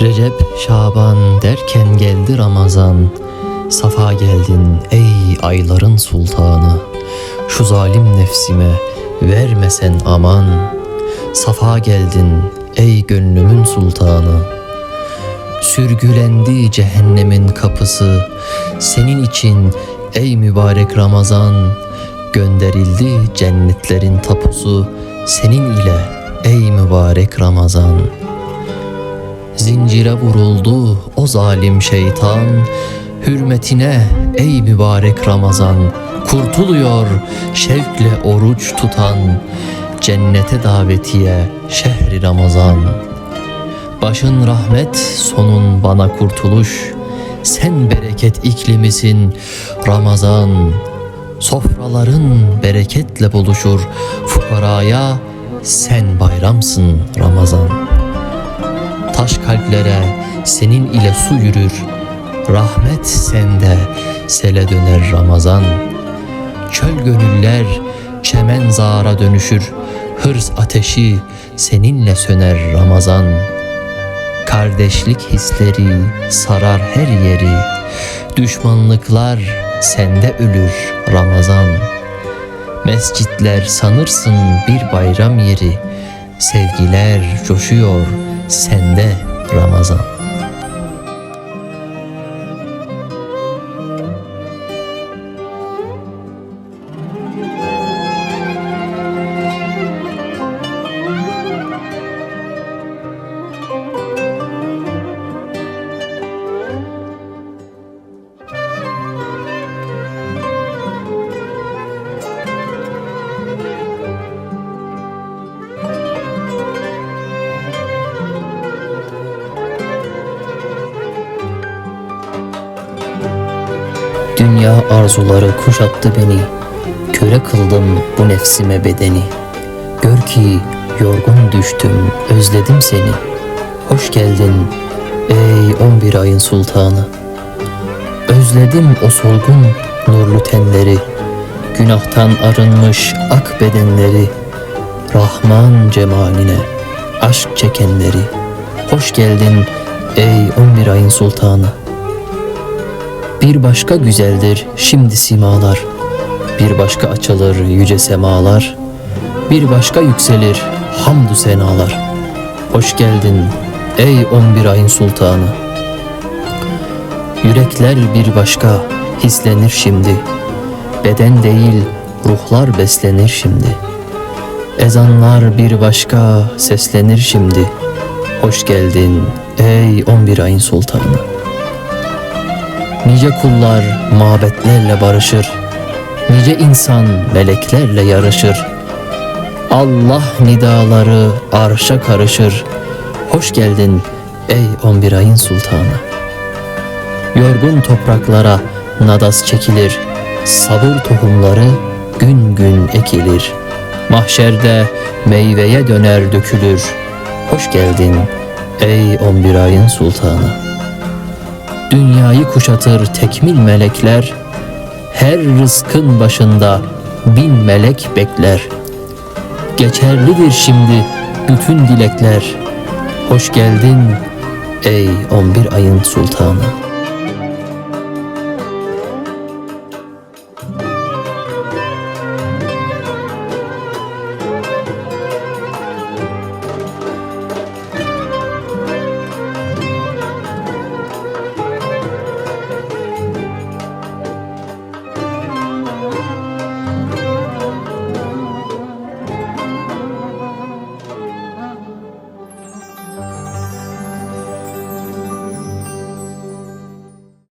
Recep, Şaban derken geldi Ramazan. Safa geldin ey ayların sultanı. Şu zalim nefsime vermesen aman. Safa geldin ey gönlümün sultanı. Sürgülendi cehennemin kapısı. Senin için ey mübarek Ramazan. Gönderildi cennetlerin tapusu. Senin ile ey mübarek Ramazan. Zincire vuruldu o zalim şeytan. Hürmetine ey mübarek Ramazan Kurtuluyor şevkle oruç tutan. Cennete davetiye şehri Ramazan. Başın rahmet sonun bana kurtuluş. Sen bereket iklimisin Ramazan. Sofraların bereketle buluşur. Fukaraya sen bayramsın Ramazan Taş kalplere senin ile su yürür. Rahmet sende sele döner Ramazan. Çöl gönüller çemen zara dönüşür. Hırs ateşi seninle söner Ramazan. Kardeşlik hisleri sarar her yeri. Düşmanlıklar sende ölür Ramazan. Mescitler sanırsın bir bayram yeri. Sevgiler coşuyor sende Ramazan. Dünya arzuları kuşattı beni. Köre kıldım bu nefsime bedeni. Gör ki yorgun düştüm özledim seni. Hoş geldin ey on bir ayın sultanı. Özledim o solgun nurlu tenleri. Günahtan arınmış ak bedenleri. Rahman cemaline aşk çekenleri. Hoş geldin ey on bir ayın sultanı bir başka güzeldir şimdi simalar. Bir başka açılır yüce semalar. Bir başka yükselir hamdü senalar. Hoş geldin ey on bir ayın sultanı. Yürekler bir başka hislenir şimdi. Beden değil ruhlar beslenir şimdi. Ezanlar bir başka seslenir şimdi. Hoş geldin ey on bir ayın sultanı Nice kullar mabetlerle barışır. Nice insan meleklerle yarışır. Allah nidaları arşa karışır. Hoş geldin ey on bir ayın sultanı. Yorgun topraklara nadas çekilir. Sabır tohumları gün gün ekilir. Mahşerde meyveye döner dökülür. Hoş geldin ey on bir ayın sultanı. Dünyayı kuşatır tekmil melekler Her rızkın başında bin melek bekler. Geçerlidir şimdi bütün dilekler. Hoş geldin ey on bir ayın sultanı